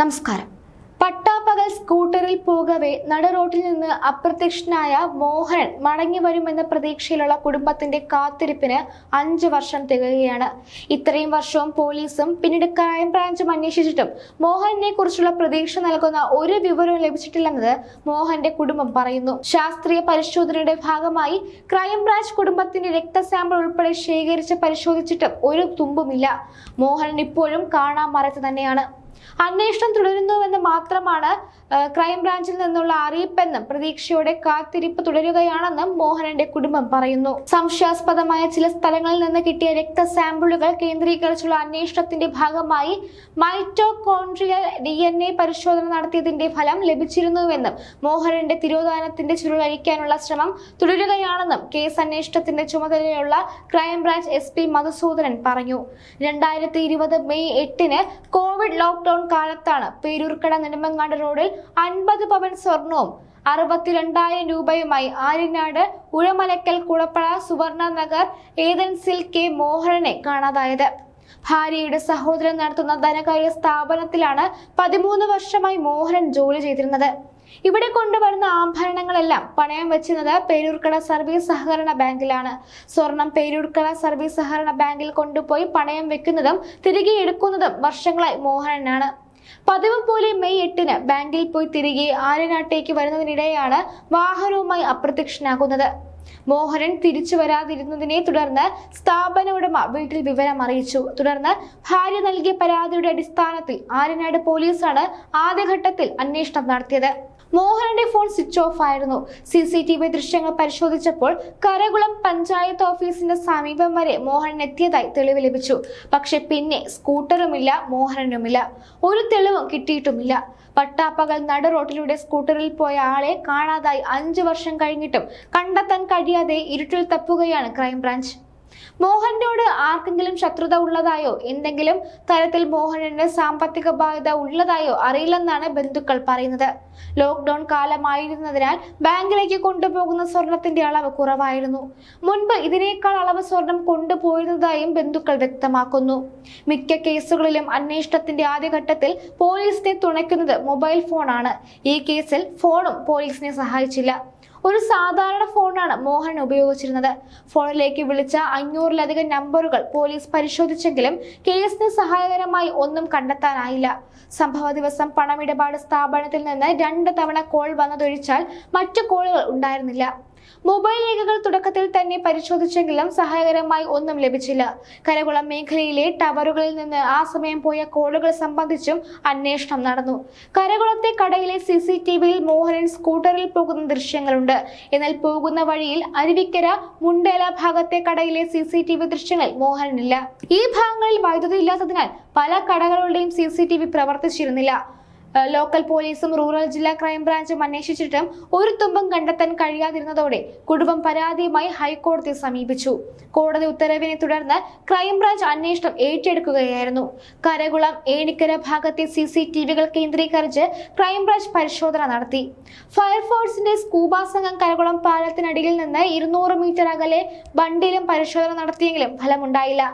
നമസ്കാരം. പട്ടാപ്പകൽ സ്കൂട്ടറിൽ പോകവെ നട റോഡിൽ നിന്ന് അപ്രത്യക്ഷനായ മോഹനൻ മടങ്ങി വരുമെന്ന പ്രതീക്ഷയിലുള്ള കുടുംബത്തിന്റെ കാത്തിരിപ്പിന് അഞ്ച് വർഷം തികയുകയാണ്. ഇത്രയും വർഷവും പോലീസും പിന്നീട് ക്രൈംബ്രാഞ്ചും അന്വേഷിച്ചിട്ടും മോഹനെ കുറിച്ചുള്ള പ്രതീക്ഷ നൽകുന്ന ഒരു വിവരവും ലഭിച്ചിട്ടില്ലെന്നത് മോഹന്റെ കുടുംബം പറയുന്നു. ശാസ്ത്രീയ പരിശോധനയുടെ ഭാഗമായി ക്രൈംബ്രാഞ്ച് കുടുംബത്തിന്റെ രക്തസാമ്പിൾ ഉൾപ്പെടെ ശേഖരിച്ച് പരിശോധിച്ചിട്ടും ഒരു തുമ്പുമില്ല. മോഹനൻ ഇപ്പോഴും കാണാൻ മറത്ത് തന്നെയാണ്. അന്വേഷണം തുടരുന്നുവെന്ന് മാത്രമാണ് ക്രൈംബ്രാഞ്ചിൽ നിന്നുള്ള അറിയിപ്പെന്നും പ്രതീക്ഷയോടെ കാത്തിരിപ്പ് തുടരുകയാണെന്നും മോഹനന്റെ കുടുംബം പറയുന്നു. സംശയാസ്പദമായ ചില സ്ഥലങ്ങളിൽ നിന്ന് കിട്ടിയ രക്ത സാമ്പിളുകൾ കേന്ദ്രീകരിച്ചുള്ള അന്വേഷണത്തിന്റെ ഭാഗമായി മൈറ്റോകോൺട്രിയൽ ഡി എൻ എ പരിശോധന നടത്തിയതിന്റെ ഫലം ലഭിച്ചിരുന്നുവെന്നും മോഹനന്റെ തിരോധാനത്തിന്റെ ചുരുളഴിക്കാനുള്ള ശ്രമം തുടരുകയാണെന്നും കേസ് അന്വേഷണത്തിന്റെ ചുമതലയുള്ള ക്രൈംബ്രാഞ്ച് എസ് പി മധുസൂദനൻ പറഞ്ഞു. രണ്ടായിരത്തി ഇരുപത് മെയ് എട്ടിന് കോവിഡ് ലോക്ക്ഡൌൺ കാലത്താണ് പേരൂർക്കട നെടുമങ്ങാട് റോഡിൽ അൻപത് പവൻ സ്വർണവും അറുപത്തിരണ്ടായിരം രൂപയുമായി ആര്യനാട് ഉഴമലക്കൽ കുളപ്പഴ സുവർണ നഗർ ഏതൻസിൽ കെ മോഹനനെ കാണാതായത്. ഭാര്യയുടെ സഹോദരൻ നടത്തുന്ന ധനകാര്യ സ്ഥാപനത്തിലാണ് പതിമൂന്ന് വർഷമായി മോഹനൻ ജോലി ചെയ്തിരുന്നത്. ഇവിടെ കൊണ്ടുവരുന്ന ആഭരണങ്ങളെല്ലാം പണയം വെച്ചിരുന്നത് പേരൂർക്കട സർവീസ് സഹകരണ ബാങ്കിലാണ്. സ്വർണം പേരൂർക്കട സർവീസ് സഹകരണ ബാങ്കിൽ കൊണ്ടുപോയി പണയം വെക്കുന്നതും തിരികെ എടുക്കുന്നതും വർഷങ്ങളായി മോഹനനാണ്. പതിവ് പോലെ മെയ് എട്ടിന് ബാങ്കിൽ പോയി തിരികെ ആര്യനാട്ടേക്ക് വരുന്നതിനിടെയാണ് വാഹനവുമായി അപ്രത്യക്ഷനാകുന്നത്. മോഹനൻ തിരിച്ചു വരാതിരുന്നതിനെ തുടർന്ന് സ്ഥാപന ഉടമ വീട്ടിൽ വിവരം അറിയിച്ചു. തുടർന്ന് ഭാര്യ നൽകിയ പരാതിയുടെ അടിസ്ഥാനത്തിൽ ആര്യനാട് പോലീസാണ് ആദ്യഘട്ടത്തിൽ അന്വേഷണം നടത്തിയത്. മോഹനന്റെ ഫോൺ സ്വിച്ച് ഓഫ് ആയിരുന്നു. സി സി ടി വി ദൃശ്യങ്ങൾ പരിശോധിച്ചപ്പോൾ കരകുളം പഞ്ചായത്ത് ഓഫീസിന്റെ സമീപം വരെ മോഹനൻ എത്തിയതായി തെളിവ് ലഭിച്ചു. പക്ഷെ പിന്നെ സ്കൂട്ടറുമില്ല മോഹനനുമില്ല. ഒരു തെളിവും കിട്ടിയിട്ടുമില്ല. പട്ടാപ്പകൽ നട റോഡിലൂടെ സ്കൂട്ടറിൽ പോയ ആളെ കാണാതായി അഞ്ചു വർഷം കഴിഞ്ഞിട്ടും കണ്ടെത്താൻ കഴിയാതെ ഇരുട്ടിൽ തപ്പുകയാണ് ക്രൈംബ്രാഞ്ച്. മോഹനോട് ആർക്കെങ്കിലും ശത്രുത ഉള്ളതായോ? എന്തെങ്കിലും തരത്തിൽ മോഹനന് സാമ്പത്തിക ബാധ്യത ഉള്ളതായോ അറിയില്ലെന്നാണ് ബന്ധുക്കൾ പറയുന്നത്. ലോക്ക്ഡൌൺ കാലമായിരുന്നതിനാൽ ബാങ്കിലേക്ക് കൊണ്ടുപോകുന്ന സ്വർണത്തിന്റെ അളവ് കുറവായിരുന്നു. മുൻപ് ഇതിനേക്കാൾ അളവ് സ്വർണം കൊണ്ടുപോയിരുന്നതായും ബന്ധുക്കൾ വ്യക്തമാക്കുന്നു. മിക്ക കേസുകളിലും അന്വേഷണത്തിന്റെ ആദ്യഘട്ടത്തിൽ പോലീസിനെ തുണയ്ക്കുന്നത് മൊബൈൽ ഫോണാണ്. ഈ കേസിൽ ഫോണും പോലീസിനെ സഹായിച്ചില്ല. ഒരു സാധാരണ ഫോണാണ് മോഹൻ ഉപയോഗിച്ചിരുന്നത്. ഫോണിലേക്ക് വിളിച്ച അഞ്ഞൂറിലധികം നമ്പറുകൾ പോലീസ് പരിശോധിച്ചെങ്കിലും കേസിന് സഹായകരമായി ഒന്നും കണ്ടെത്താനായില്ല. സംഭവ ദിവസം പണമിടപാട് സ്ഥാപനത്തിൽ നിന്ന് രണ്ട് തവണ കോൾ വന്നതൊഴിച്ചാൽ മറ്റു കോളുകൾ ഉണ്ടായിരുന്നില്ല. മൊബൈൽ രേഖകൾ തുടക്കത്തിൽ തന്നെ പരിശോധിച്ചെങ്കിലും സഹായകരമായി ഒന്നും ലഭിച്ചില്ല. കരകുളം മേഖലയിലെ ടവറുകളിൽ നിന്ന് ആ സമയം പോയ കോളുകൾ സംബന്ധിച്ചും അന്വേഷണം നടന്നു. കരകുളത്തെ കടയിലെ സി സി ടി വിയിൽ മോഹനൻ സ്കൂട്ടറിൽ പോകുന്ന ദൃശ്യങ്ങളുണ്ട്. എന്നാൽ പോകുന്ന വഴിയിൽ അരുവിക്കര മുണ്ടേല ഭാഗത്തെ കടയിലെ സി സി ടി വി ദൃശ്യങ്ങൾ മോഹനനില്ല. ഈ ഭാഗങ്ങളിൽ വൈദ്യുതി ഇല്ലാത്തതിനാൽ പല കടകളുടെയും സി സി ടി വി പ്രവർത്തിച്ചിരുന്നില്ല. ലോക്കൽ പോലീസും റൂറൽ ജില്ലാ ക്രൈംബ്രാഞ്ചും അന്വേഷിച്ചിട്ടും ഒരു തുമ്പും കണ്ടെത്താൻ കഴിയാതിരുന്നതോടെ കുടുംബം പരാതിയുമായി ഹൈക്കോടതിയെ സമീപിച്ചു. കോടതി ഉത്തരവിനെ തുടർന്ന് ക്രൈംബ്രാഞ്ച് അന്വേഷണം ഏറ്റെടുക്കുകയായിരുന്നു. കരകുളം ഏണിക്കര ഭാഗത്തെ സി സി ടി വികൾ കേന്ദ്രീകരിച്ച് ക്രൈംബ്രാഞ്ച് പരിശോധന നടത്തി. ഫയർഫോഴ്സിന്റെ സ്കൂബ സംഘം കരകുളം പാലത്തിനടിയിൽ നിന്ന് ഇരുന്നൂറ് മീറ്റർ അകലെ ബണ്ടിലും പരിശോധന നടത്തിയെങ്കിലും ഫലമുണ്ടായില്ല.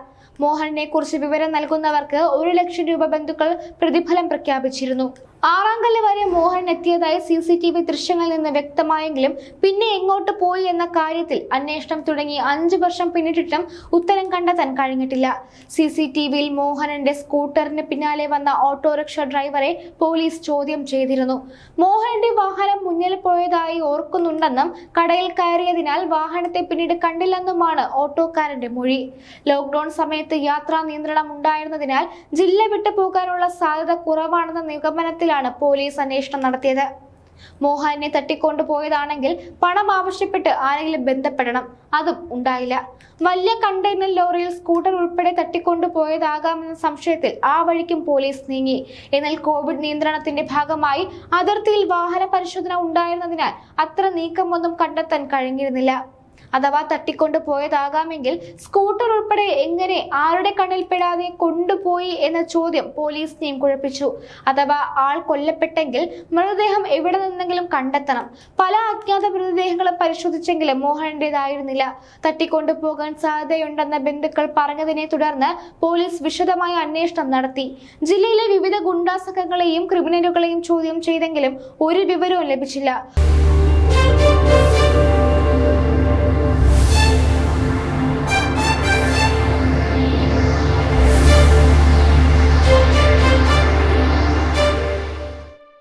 മോഹനെ കുറിച്ച് വിവരം നൽകുന്നവർക്ക് ഒരു ലക്ഷം രൂപ ബന്ധുക്കൾ പ്രതിഫലം പ്രഖ്യാപിച്ചിരുന്നു. ആറാങ്കല്ല് വരെ മോഹൻ എത്തിയതായി സി സി ടി വി ദൃശ്യങ്ങളിൽ നിന്ന് വ്യക്തമായെങ്കിലും പിന്നെ എങ്ങോട്ട് പോയി എന്ന കാര്യത്തിൽ അന്വേഷണം തുടങ്ങി അഞ്ചു വർഷം പിന്നിട്ടിട്ടും ഉത്തരം കണ്ടെത്താൻ കഴിഞ്ഞിട്ടില്ല. സി സി ടി വിയിൽ മോഹനന്റെ സ്കൂട്ടറിന് പിന്നാലെ വന്ന ഓട്ടോറിക്ഷ ഡ്രൈവറെ പോലീസ് ചോദ്യം ചെയ്തിരുന്നു. മോഹനന്റെ വാഹനം മുന്നിൽ പോയതായി ഓർക്കുന്നുണ്ടെന്നും കടയിൽ കയറിയതിനാൽ വാഹനത്തെ പിന്നീട് കണ്ടില്ലെന്നുമാണ് ഓട്ടോക്കാരന്റെ മൊഴി. ലോക്ക്ഡൌൺ സമയത്ത് യാത്രാ നിയന്ത്രണം ഉണ്ടായിരുന്നതിനാൽ ജില്ല വിട്ടു പോകാനുള്ള സാധ്യത കുറവാണെന്ന നിഗമനത്തിലാണ് പോലീസ് അന്വേഷണം നടത്തിയത്. മോഹനെ തട്ടിക്കൊണ്ടുപോയതാണെങ്കിൽ പണം ആവശ്യപ്പെട്ട് ആരെങ്കിലും ബന്ധപ്പെടണം. അതും ഉണ്ടായില്ല. വലിയ കണ്ടെയ്നർ ലോറിയിൽ സ്കൂട്ടർ ഉൾപ്പെടെ തട്ടിക്കൊണ്ടുപോയതാകാമെന്ന സംശയത്തിൽ ആ വഴിക്കും പോലീസ് നീങ്ങി. എന്നാൽ കോവിഡ് നിയന്ത്രണത്തിന്റെ ഭാഗമായി അതിർത്തിയിൽ വാഹന പരിശോധന ഉണ്ടായിരുന്നതിനാൽ അത്ര നീക്കമൊന്നും കണ്ടെത്താൻ കഴിഞ്ഞിരുന്നില്ല. അഥവാ തട്ടിക്കൊണ്ടു പോയതാകാമെങ്കിൽ സ്കൂട്ടർ ഉൾപ്പെടെ എങ്ങനെ ആരുടെ കണ്ണിൽപ്പെടാതെ കൊണ്ടുപോയി എന്ന ചോദ്യം പോലീസിനെയും കുഴപ്പിച്ചു. അഥവാ ആൾ കൊല്ലപ്പെട്ടെങ്കിൽ മൃതദേഹം എവിടെ നിന്നെങ്കിലും കണ്ടെത്തണം. പല അജ്ഞാത മൃതദേഹങ്ങളും പരിശോധിച്ചെങ്കിലും മോഹനന്റേതായിരുന്നില്ല. തട്ടിക്കൊണ്ടുപോകാൻ സാധ്യതയുണ്ടെന്ന ബന്ധുക്കൾ പറഞ്ഞതിനെ തുടർന്ന് പോലീസ് വിശദമായ അന്വേഷണം നടത്തി. ജില്ലയിലെ വിവിധ ഗുണ്ടാസംഘങ്ങളെയും ക്രിമിനലുകളെയും ചോദ്യം ചെയ്തെങ്കിലും ഒരു വിവരവും ലഭിച്ചില്ല.